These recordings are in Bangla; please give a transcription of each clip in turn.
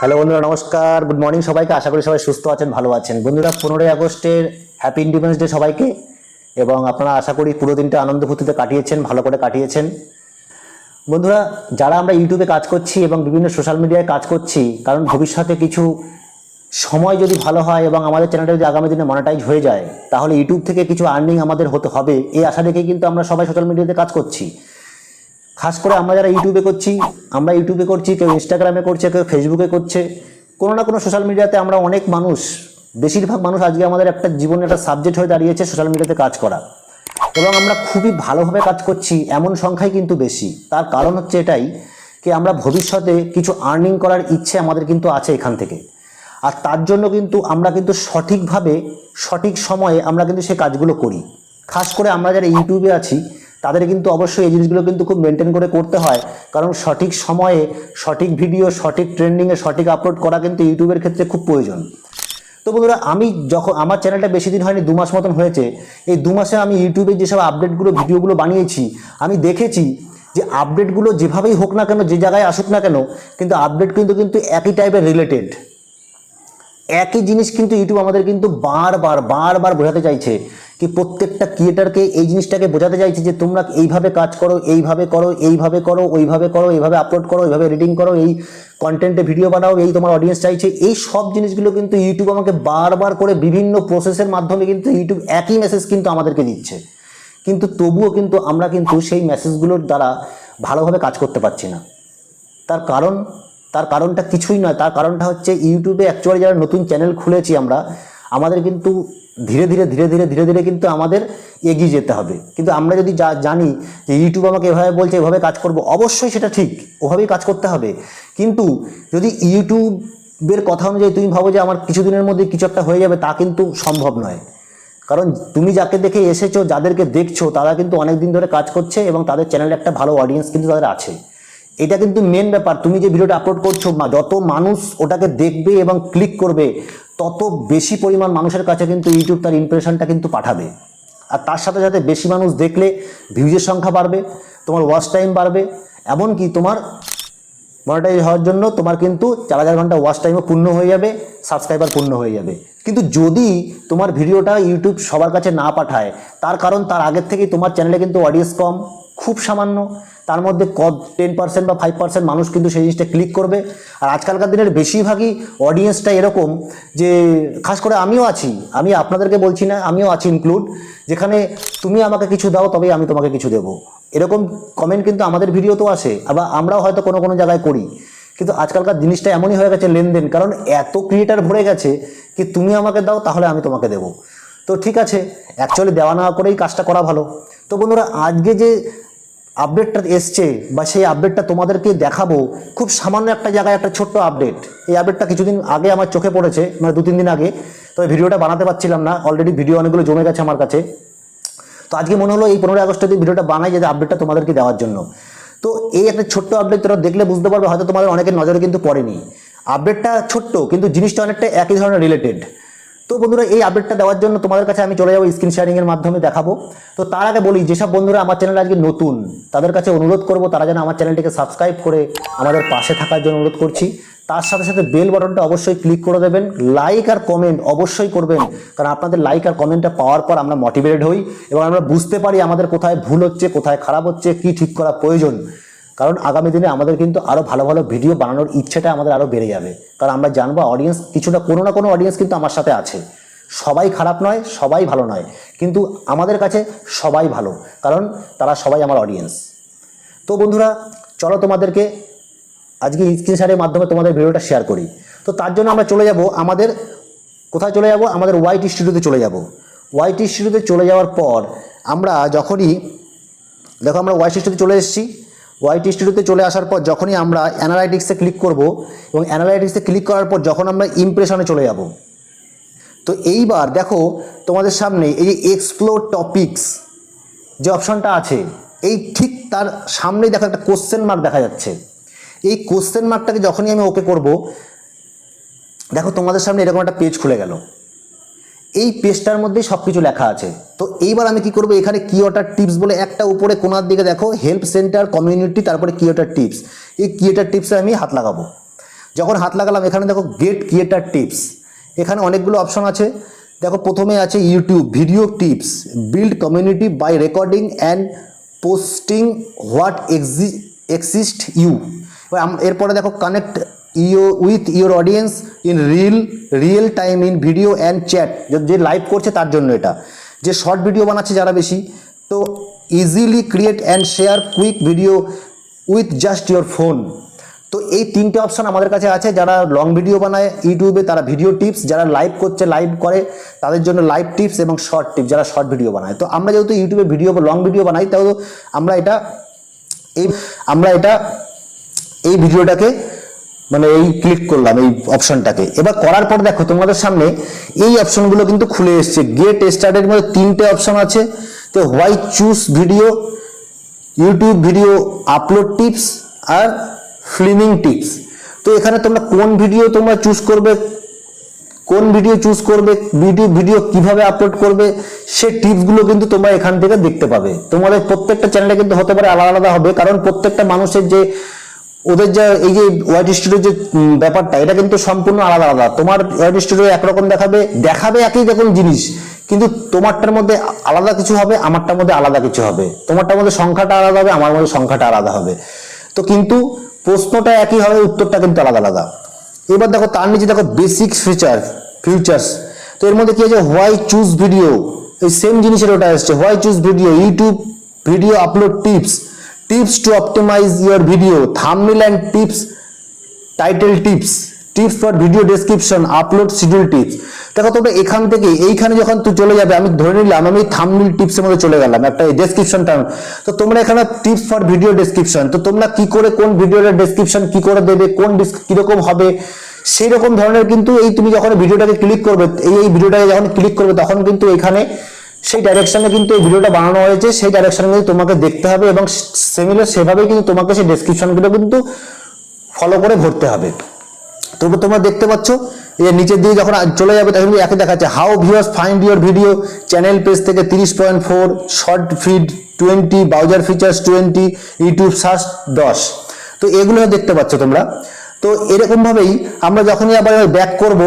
হ্যালো বন্ধুরা, নমস্কার। গুড মর্নিং সবাইকে। আশা করি সবাই সুস্থ আছেন, ভালো আছেন। বন্ধুরা, পনেরোই আগস্টের হ্যাপি ইন্ডিপেন্ডেন্স ডে সবাইকে এবং আপনারা আশা করি পুরো দিনটা আনন্দ ফুর্তিতে কাটিয়েছেন, ভালো করে কাটিয়েছেন। বন্ধুরা, যারা আমরা ইউটিউবে কাজ করছি এবং বিভিন্ন সোশ্যাল মিডিয়ায় কাজ করছি, কারণ ভবিষ্যতে কিছু সময় যদি ভালো হয় এবং আমাদের চ্যানেলটা যদি আগামী দিনে মনিটাইজ হয়ে যায়, তাহলে ইউটিউব থেকে কিছু আর্নিং আমাদের হতে হবে। এই আশা রেখেই কিন্তু আমরা সবাই সোশ্যাল মিডিয়াতে কাজ করছি। খাস করে আমরা যারা ইউটিউবে করছি, আমরা ইউটিউবে করছি, কেউ ইনস্টাগ্রামে করছে, কেউ ফেসবুকে করছে, কোনো না কোনো সোশ্যাল মিডিয়াতে আমরা অনেক মানুষ, বেশিরভাগ মানুষ আজকে আমাদের একটা জীবনের একটা সাবজেক্ট হয়ে দাঁড়িয়েছে সোশ্যাল মিডিয়াতে কাজ করা। এবং আমরা খুবই ভালোভাবে কাজ করছি, এমন সংখ্যাই কিন্তু বেশি। তার কারণ হচ্ছে এটাই কি আমরা ভবিষ্যতে কিছু আর্নিং করার ইচ্ছে আমাদের কিন্তু আছে এখান থেকে। আর তার জন্য কিন্তু আমরা কিন্তু সঠিকভাবে, সঠিক সময়ে আমরা কিন্তু সেই কাজগুলো করি। খাস করে আমরা যারা ইউটিউবে আছি তাদের কিন্তু অবশ্যই এই জিনিসগুলো কিন্তু খুব মেনটেন করে করতে হয়। কারণ সঠিক সময়ে সঠিক ভিডিও সঠিক ট্রেন্ডিংয়ে সঠিক আপলোড করা কিন্তু ইউটিউবের ক্ষেত্রে খুব প্রয়োজন। তো বন্ধুরা, আমি যখন, আমার চ্যানেলটা বেশি দিন হয়নি দু মাস মতন হয়েছে। এই দু মাসে আমি ইউটিউবে যেসব আপডেটগুলো ভিডিওগুলো বানিয়েছি, আমি দেখেছি যে আপডেটগুলো যেভাবেই হোক না কেন, যে জায়গায় আসুক না কেন, কিন্তু আপডেট কিন্তু কিন্তু একই টাইপের রিলেটেড একই জিনিস কিন্তু ইউটিউব আমাদের কিন্তু বারবার বারবার বোঝাতে চাইছে কি প্রত্যেকটা ক্রিয়েটারকে এই জিনিসটাকে বোঝাতে চাইছে যে তোমরা এইভাবে কাজ করো, এইভাবে করো এইভাবে করো, ওইভাবে করো, এইভাবে আপলোড করো, এইভাবে রিডিং করো, এই কন্টেন্টে ভিডিও বানাও, এই তোমার অডিয়েন্স চাইছে, এই সব জিনিসগুলো কিন্তু ইউটিউব আমাকে বারবার করে বিভিন্ন প্রসেসের মাধ্যমে কিন্তু ইউটিউব একই মেসেজ কিন্তু আমাদেরকে দিচ্ছে। কিন্তু তবুও কিন্তু আমরা কিন্তু সেই মেসেজগুলোর দ্বারা ভালোভাবে কাজ করতে পারছি না। তার কারণ, তার কারণটা কিছুই নয়, তার কারণটা হচ্ছে ইউটিউবে অ্যাকচুয়ালি যারা নতুন চ্যানেল খুলেছি আমরা আমাদের কিন্তু ধীরে ধীরে ধীরে ধীরে ধীরে ধীরে কিন্তু আমাদের এগিয়ে যেতে হবে। কিন্তু আমরা যদি যা জানি যে ইউটিউব আমাকে এভাবে বলছে, এভাবে কাজ করব, অবশ্যই সেটা ঠিক, ওভাবেই কাজ করতে হবে। কিন্তু যদি ইউটিউবের কথা অনুযায়ী তুমি ভাবো যে আমার কিছুদিনের মধ্যে কিছু একটা হয়ে যাবে, তা কিন্তু সম্ভব নয়। কারণ তুমি যাকে দেখে এসেছ, যাদেরকে দেখছ, তারা কিন্তু অনেক দিন ধরে কাজ করছে এবং তাদের চ্যানেলে একটা ভালো অডিয়েন্স কিন্তু তাদের আছে। এটা কিন্তু মেন ব্যাপার। তুমি যে ভিডিওটা আপলোড করছ যত মানুষ ওটাকে দেখবে এবং ক্লিক করবে তত বেশি পরিমাণ মানুষের কাছে কিন্তু ইউটিউব তার ইমপ্রেশনটা কিন্তু পাঠাবে। আর তার সাথে সাথে বেশি মানুষ দেখলে ভিউজের সংখ্যা বাড়বে, তোমার ওয়াচ টাইম বাড়বে, এমনকি তোমার মনিটাইজ হওয়ার জন্য তোমার কিন্তু চার হাজার ঘণ্টা ওয়াচ টাইমও পূর্ণ হয়ে যাবে সাবস্ক্রাইবার পূর্ণ হয়ে যাবে। কিন্তু যদি তোমার ভিডিওটা ইউটিউব সবার কাছে না পাঠায়, তার কারণ তার আগের থেকেই তোমার চ্যানেলে কিন্তু অডিয়েন্স কম, খুব সামান্য। তার মধ্যে কত টেন পার্সেন্ট বা ফাইভ পার্সেন্ট মানুষ কিন্তু সেই জিনিসটা ক্লিক করবে। আর আজকালকার দিনের বেশিরভাগই অডিয়েন্সটা এরকম যে, খাস করে আমিও আছি, আমি আপনাদেরকে বলছি না, আমিও আছি ইনক্লুড যেখানে তুমি আমাকে কিছু দাও, তবেই আমি তোমাকে কিছু দেবো। এরকম কমেন্ট কিন্তু আমাদের ভিডিওতেও আসে, আবার আমরাও হয়তো কোনো কোনো জায়গায় করি। কিন্তু আজকালকার জিনিসটা এমনই হয়ে গেছে লেনদেন, কারণ এত ক্রিয়েটার ভরে গেছে কি তুমি আমাকে দাও, তাহলে আমি তোমাকে দেবো। তো ঠিক আছে অ্যাকচুয়ালি দেওয়া না করেই কাজটা করা ভালো। তো বন্ধুরা, আজকে যে আপডেটটা এসছে বা সেই আপডেটটা তোমাদেরকে দেখাবো, খুব সামান্য একটা জায়গায় একটা ছোট্ট আপডেট এই আপডেটটা কিছুদিন আগে আমার চোখে পড়েছে মানে দু তিন দিন আগে। তো ভিডিওটা বানাতে পারছিলাম না অলরেডি ভিডিও অনেকগুলো জমে গেছে আমার কাছে। তো আজকে মনে হলো এই পনেরোই আগস্টে ভিডিওটা বানাই যাতে আপডেটটা তোমাদেরকে দেওয়ার জন্য। তো এই একটা ছোট্ট আপডেট তোরা দেখলে বুঝতে পারবে, হয়তো তোমাদের অনেকের নজরে কিন্তু পড়েনি। আপডেটটা ছোট্ট, কিন্তু জিনিসটা অনেকটা একই ধরনের রিলেটেড তো বন্ধুরা, এই আপডেটটা দেওয়ার জন্য তোমাদের কাছে আমি চলে যাব স্ক্রিন শেয়ারিংয়ের মাধ্যমে দেখাবো। তো তার আগে বলি, যেসব বন্ধুরা আমার চ্যানেল আজকে নতুন, তাদের কাছে অনুরোধ করব, তারা যেন আমার চ্যানেলটিকে সাবস্ক্রাইব করে আমাদের পাশে থাকার জন্য অনুরোধ করছি। তার সাথে সাথে বেল বাটনটা অবশ্যই ক্লিক করে দেবেন। লাইক আর কমেন্ট অবশ্যই করবেন, কারণ আপনাদের লাইক আর কমেন্টটা পাওয়ার পর আমরা মোটিভেটেড হই এবং আমরা বুঝতে পারি আমাদের কোথায় ভুল হচ্ছে, কোথায় খারাপ হচ্ছে, কি ঠিক করা প্রয়োজন। কারণ আগামী দিনে আমাদের কিন্তু আরও ভালো ভালো ভিডিও বানানোর ইচ্ছেটা আমাদের আরও বেড়ে যাবে। কারণ আমরা জানব অডিয়েন্স কিছুটা কোনো না কোনো অডিয়েন্স কিন্তু আমার সাথে আছে। সবাই খারাপ নয়, সবাই ভালো নয়, কিন্তু আমাদের কাছে সবাই ভালো, কারণ তারা সবাই আমার অডিয়েন্স তো বন্ধুরা, চলো তোমাদেরকে আজকে স্ক্রিন শেয়ারের মাধ্যমে তোমাদের ভিডিওটা শেয়ার করি। তো তার জন্য আমরা চলে যাব আমাদের, কোথায় চলে যাব? আমাদের ওয়াইট স্টুডিওতে চলে যাব। ওয়াইট স্টুডিওতে চলে যাওয়ার পর আমরা যখনই, দেখো আমরা ওয়াইট স্টুডিওতে চলে এসেছি। ওয়াইট স্টুডিওতে চলে আসার পর যখনই আমরা অ্যানালাইটিক্সে ক্লিক করব এবং অ্যানালাইটিক্সে ক্লিক করার পর যখন আমরা ইমপ্রেশনে চলে যাব। তো এইবার দেখো তোমাদের সামনে এই যে এক্সপ্লোর টপিকস যে অপশনটা আছে, এই ঠিক তার সামনেই দেখো একটা কোশ্চেন মার্ক দেখা যাচ্ছে। এই কোশ্চেন মার্কটাকে যখনই আমি ওকে করব, দেখো তোমাদের সামনে এরকম একটা পেজ খুলে গেল। এই পেজটার মধ্যেই সব কিছু লেখা আছে। তো এইবার আমি কি করব? এখানে কিওটার টিপস বলে একটা উপরে কোনার দিকে দেখো হেল্প সেন্টার কমিউনিটি তারপরে কিওটার টিপস এই কিওটার টিপসে আমি হাত লাগাবো। যখন হাত লাগালাম, এখানে দেখো গেট ক্রিয়েটার টিপস এখানে অনেকগুলো অপশন আছে। দেখো, প্রথমে আছে YouTube video tips build community by recording and posting what exi exist you এরপরে দেখো connect you with your audience in reel real time in video and chat যে লাইভ করছে তার জন্য এটা। যে শর্ট ভিডিও বানাচ্ছে যারা বেশি, তো easily create and share quick video with just your phone তো এই তিনটে অপশন আমাদের কাছে আছে। যারা লং ভিডিও বানায় ইউটিউবে, তারা ভিডিও টিপস যারা লাইভ করছে লাইভ করে, তাদের জন্য লাইভ টিপস এবং শর্ট টিপস যারা শর্ট ভিডিও বানায়। তো আমরা যেহেতু ইউটিউবে ভিডিও লং ভিডিও বানাই তাও আমরা এটা, এই, আমরা এটা, এই ভিডিওটাকে মানে এই ক্লিক করলাম, এই অপশনটাকে এবার করার পর দেখো, তোমাদের সামনে এই অপশনগুলো কিন্তু খুলে এসছে। গেট স্টার্টের মধ্যে তিনটে অপশন আছে। তো why choose video YouTube video upload tips R filming tips তো এখানে তোমরা কোন ভিডিও তোমরা চুজ করবে, কোন ভিডিও চুজ করবে ভিডিও ভিডিও কীভাবে আপলোড করবে, সে টিপসগুলো কিন্তু তোমরা এখান থেকে দেখতে পাবে। তোমাদের প্রত্যেকটা চ্যানেলে কিন্তু হতে পারে আলাদা আলাদা হবে। কারণ প্রত্যেকটা মানুষের যে ওদের যা এই যে ওয়াইট স্টুডিও যে ব্যাপারটা, এটা কিন্তু সম্পূর্ণ আলাদা আলাদা। তোমার ওয়াইট স্টুডিও একরকম দেখাবে দেখাবে একই রকম জিনিস, কিন্তু তোমারটার মধ্যে আলাদা কিছু হবে, আমারটার মধ্যে আলাদা কিছু হবে। তোমারটার মধ্যে সংখ্যাটা আলাদা হবে, আমার মধ্যে সংখ্যাটা আলাদা হবে। তো কিন্তু প্রশ্নটা একই হবে, উত্তরটা কিন্তু আলাদা আলাদা। এবার দেখো, তার নিচে দেখো বেসিক ফিচার ফিউচার্স তো এর মধ্যে কি আছে? হোয়াই চুজ ভিডিও এই সেম জিনিসের ওটা আসছে why choose video YouTube video upload tips tips to optimize your video thumbnail and tips title tips tips for video description upload schedule tips দেখো তোমরা এখান থেকে এইখানে যখন তুই চলে যাবে, আমি ধরে নিলাম, আমি থামনেল টিপসের মধ্যে চলে গেলাম, একটা ডেসক্রিপশন টার্ম তো তোমরা এখানে টিপস ফর ভিডিও ডেসক্রিপশন তো তোমরা কি করে, কোন ভিডিওটার ডেসক্রিপশন কি করে দেবে, কোন কীরকম হবে সেই রকম ধরনের কিন্তু এই তুমি যখন ভিডিওটাকে ক্লিক করবে, এই এই ভিডিওটাকে যখন ক্লিক করবে, তখন কিন্তু এখানে সেই ডাইরেকশনে কিন্তু এই ভিডিওটা বানানো হয়েছে, সেই ডাইরেকশনে কিন্তু তোমাকে দেখতে হবে এবং সিমিলার সেভাবেই কিন্তু তোমাকে সেই ডেসক্রিপশনগুলো কিন্তু ফলো করে ভরতে হবে। তবু তোমরা দেখতে পাচ্ছ যে নিচের দিকে যখন চলে যাবে, তখন একে দেখাচ্ছে how viewers find your video channel page থেকে তিরিশ point four short feed twenty browser features twenty YouTube search দশ। তো এগুলো দেখতে পাচ্ছ তোমরা। তো এরকমভাবেই আমরা যখনই আবার ব্যাক করব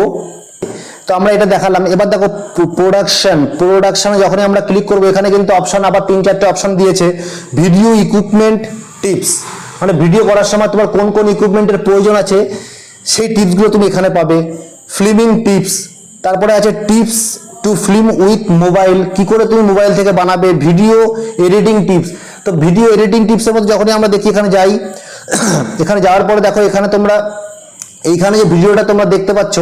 তো আমরা এটা দেখালাম। এবার দেখো প্রোডাকশন প্রোডাকশনে যখনই আমরা ক্লিক করব, এখানে কিন্তু অপশন আবার তিন, চারটে অপশন দিয়েছে। ভিডিও ইকুইপমেন্ট টিপস মানে ভিডিও করার সময় তোমার কোন কোন ইকুইপমেন্টের প্রয়োজন আছে, সেই টিপসগুলো তুমি এখানে পাবে। ফিল্মিং টিপস তারপরে আছে tips to film with mobile কি করে তুমি মোবাইল থেকে বানাবে? ভিডিও এডিটিং টিপস তো ভিডিও এডিটিং টিপসের মধ্যে যখনই আমরা দেখি, এখানে যাই। এখানে যাওয়ার পরে দেখো, এখানে তোমরা এইখানে যে ভিডিওটা তোমরা দেখতে পাচ্ছ,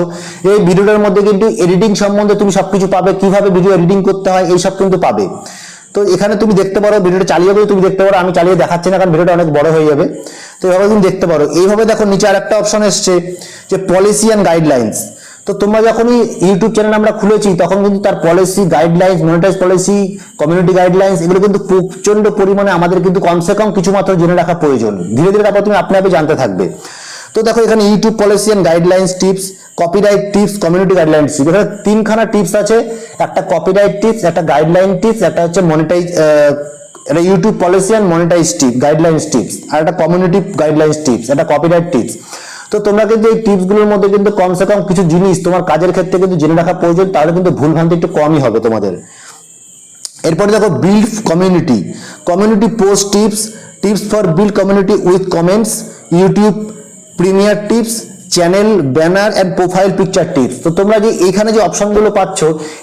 এই ভিডিওটার মধ্যে কিন্তু এডিটিং সম্বন্ধে তুমি সবকিছু পাবে, কীভাবে ভিডিও এডিটিং করতে হয়, এইসব কিন্তু পাবে। তো এখানে তুমি দেখতে পারো, ভিডিওটা চালিয়ে গেলে তুমি দেখতে পারো, আমি চালিয়ে দেখাচ্ছি না, কারণ ভিডিওটা অনেক বড় হয়ে যাবে। তো এভাবে তুমি দেখতে পারো। এইভাবে দেখো, নিচে আর একটা অপশন এসছে, যে পলিসি অ্যান্ড গাইডলাইন্স তো তোমরা যখনই ইউটিউব চ্যানেল আমরা খুলেছি, তখন কিন্তু তার policy guidelines monetize policy community guidelines এগুলো কিন্তু প্রচণ্ড পরিমাণে আমাদের কিন্তু কমসে কম কিছু মাত্র জেনে রাখা প্রয়োজন। ধীরে ধীরে তারপর তুমি আপনি আপনি জানতে থাকবে। তো দেখো এখানে YouTube policy and guidelines tips copyright tips community guidelines এখানে তিনখানা টিপস আছে। একটা কপিরাইট টিপস একটা গাইডলাইন টিপস একটা হচ্ছে মনিটাইজ এটা YouTube policy and monetize tips guidelines tips আর একটা কমিউনিটি গাইডলাইন্স টিপস একটা কপিরাইট টিপস তো তোমরা কিন্তু এই টিপসগুলোর মধ্যে কিন্তু কমসে কম কিছু জিনিস তোমার কাজের ক্ষেত্রে কিন্তু জেনে রাখা প্রয়োজন, তাহলে কিন্তু ভুল ভ্রান্তি একটু কমই হবে তোমাদের। এরপরে দেখো build community community post tips tips for build community with comments YouTube premiere tips channel banner and profile picture tips তো তোমরা যে এইখানে যে অপশনগুলো পাচ্ছ,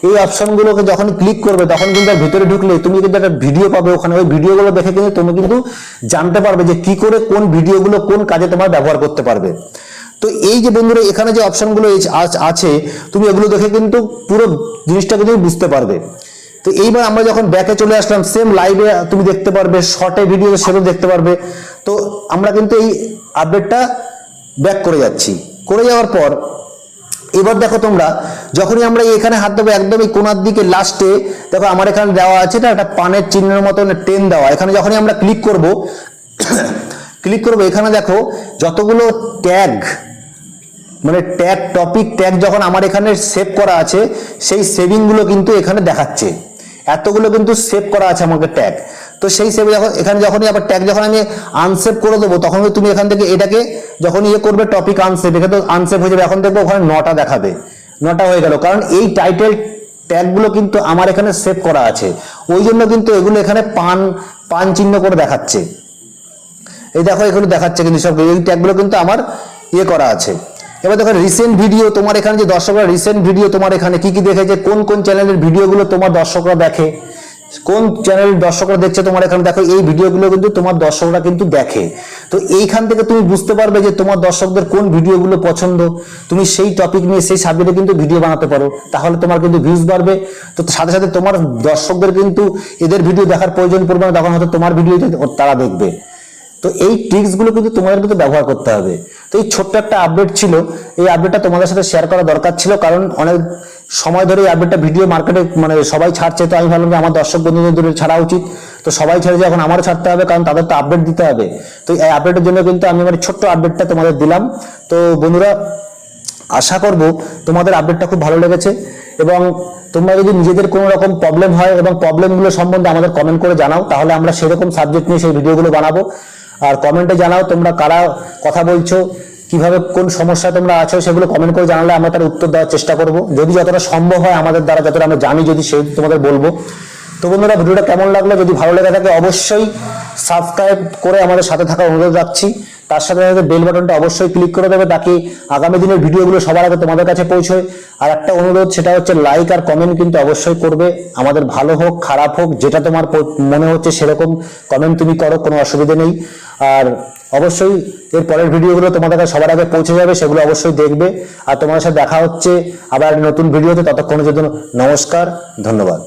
এই অপশনগুলোকে যখন ক্লিক করবে, তখন কিন্তু ভিতরে ঢুকলে তুমি কিন্তু একটা ভিডিও পাবে ওখানে। ওই ভিডিওগুলো দেখে কিন্তু তুমি কিন্তু জানতে পারবে যে কি করে কোন ভিডিওগুলো কোন কাজে তোমার ব্যবহার করতে পারবে। তো এই যে বন্ধুরা, এখানে যে অপশনগুলো আছে, তুমি এগুলো দেখে কিন্তু পুরো জিনিসটাকে তুমি বুঝতে পারবে। তো এইবার আমরা যখন ব্যাকে চলে আসলাম সেম লাইভে তুমি দেখতে পারবে শর্টে ভিডিও সেটাও দেখতে পারবে। তো আমরা কিন্তু এই আপডেটটা ব্যাক করে যাচ্ছি। করে যাওয়ার পর, এবার দেখো তোমরা, যখনই আমরা এখানে হাত দেবো একদম এই কোনার দিকে লাস্টে দেখো আমার এখানে দেওয়া আছে না, একটা পানের চিহ্নের মতন টেন দেওয়া। এখানে যখনই আমরা ক্লিক করব ক্লিক করব, এখানে দেখো যতগুলো ট্যাগ মানে ট্যাগ টপিক ট্যাগ যখন আমার এখানে সেভ করা আছে, সেই সেভিংগুলো কিন্তু এখানে দেখাচ্ছে। এতগুলো কিন্তু সেভ করা আছে আমাকে ট্যাগ তো সেই সেভে যখন, এখানে যখনই আবার ট্যাগ যখন আমি আনসেভ করে দেবো, তখন তুমি এখান থেকে এটাকে যখন ইয়ে করবে টপিক আনসেভ এখানে তো আনসেভ হয়ে যাবে। এখন দেখব ওখানে নটা দেখাবে, নটা হয়ে গেল। কারণ এই টাইটেল ট্যাগগুলো কিন্তু আমার এখানে সেভ করা আছে। ওই জন্য কিন্তু এগুলো এখানে পান পান চিহ্ন করে দেখাচ্ছে। এই দেখো, এগুলো দেখাচ্ছে কিন্তু সব এই ট্যাগগুলো কিন্তু আমার ইয়ে করা আছে। এবার দেখো রিসেন্ট ভিডিও তোমার এখানে যে দর্শকরা রিসেন্ট ভিডিও তোমার এখানে কি কি দেখেছে, কোন কোন চ্যানেলের ভিডিওগুলো তোমার দর্শকরা দেখে? কোন চ্যানেল দর্শকরা দেখছে তোমার এখানে? দেখো, এই ভিডিওগুলো কিন্তু তোমার দর্শকরা কিন্তু দেখে। তো এইখান থেকে তুমি বুঝতে পারবে যে তোমার দর্শকদের কোন ভিডিওগুলো পছন্দ। তুমি সেই টপিক নিয়ে, সেই সাবজেক্টে কিন্তু ভিডিও বানাতে পারো। তাহলে তোমার কিন্তু ভিউজ বাড়বে। তো সাথে সাথে তোমার দর্শকদের কিন্তু এদের ভিডিও দেখার প্রয়োজন পড়বে না। তখন হয়তো তোমার ভিডিও তারা দেখবে। তো এই ট্রিক্সগুলো কিন্তু তোমাদের কিন্তু ব্যবহার করতে হবে। তো এই ছোট্ট একটা আপডেট ছিল, এই আপডেটটা তোমাদের সাথে শেয়ার করা দরকার ছিল, কারণ অনেক সময় ধরে এই আপডেটটা ভিডিও মার্কেটে মানে সবাই ছাড়ছে, তো আমি ভাবলাম যে আমার দর্শক বন্ধুদের ছাড়া উচিত। তো সবাই ছেড়ে এখন আমারও ছাড়তে হবে, কারণ তাদের তো আপডেট দিতে হবে। তো এই আপডেটের জন্য কিন্তু আমি এই ছোট্ট আপডেটটা তোমাদের দিলাম। তো বন্ধুরা, আশা করব তোমাদের আপডেটটা খুব ভালো লেগেছে এবং তোমরা যদি নিজেদের কোনো রকম প্রবলেম হয় এবং প্রবলেমগুলো সম্বন্ধে আমাদের কমেন্ট করে জানাও, তাহলে আমরা সেরকম সাবজেক্ট নিয়ে সেই ভিডিওগুলো বানাবো। আর কমেন্টে জানাও তোমরা কারা কথা বলছো, কীভাবে কোন সমস্যা তোমরা আছো, সেগুলো কমেন্ট করে জানালে আমরা তার উত্তর দেওয়ার চেষ্টা করব। যদি যতটা সম্ভব হয় আমাদের দ্বারা, যতটা আমরা জানি, যদি সেই তোমাদের বলব। তো বন্ধুরা, ভিডিওটা কেমন লাগল? যদি ভালো লেগে থাকে, অবশ্যই সাবস্ক্রাইব করে আমাদের সাথে থাকার অনুরোধ রাখছি। তার সাথে সাথে বেল বাটনটা অবশ্যই ক্লিক করে দেবে, তাকে আগামী দিনের ভিডিওগুলো সবার আগে তোমাদের কাছে পৌঁছয়। আর একটা অনুরোধ, সেটা হচ্ছে লাইক আর কমেন্ট কিন্তু অবশ্যই করবে। আমাদের ভালো হোক, খারাপ হোক, যেটা তোমার মনে হচ্ছে সেরকম কমেন্ট তুমি করো, কোনো অসুবিধা নেই। আর অবশ্যই এর পরের ভিডিওগুলো তোমাদের কাছে সবার আগে পৌঁছে যাবে, সেগুলো অবশ্যই দেখবে। আর তোমাদের সাথে দেখা হচ্ছে আবার নতুন ভিডিওতে, ততক্ষণের জন্য নমস্কার, ধন্যবাদ।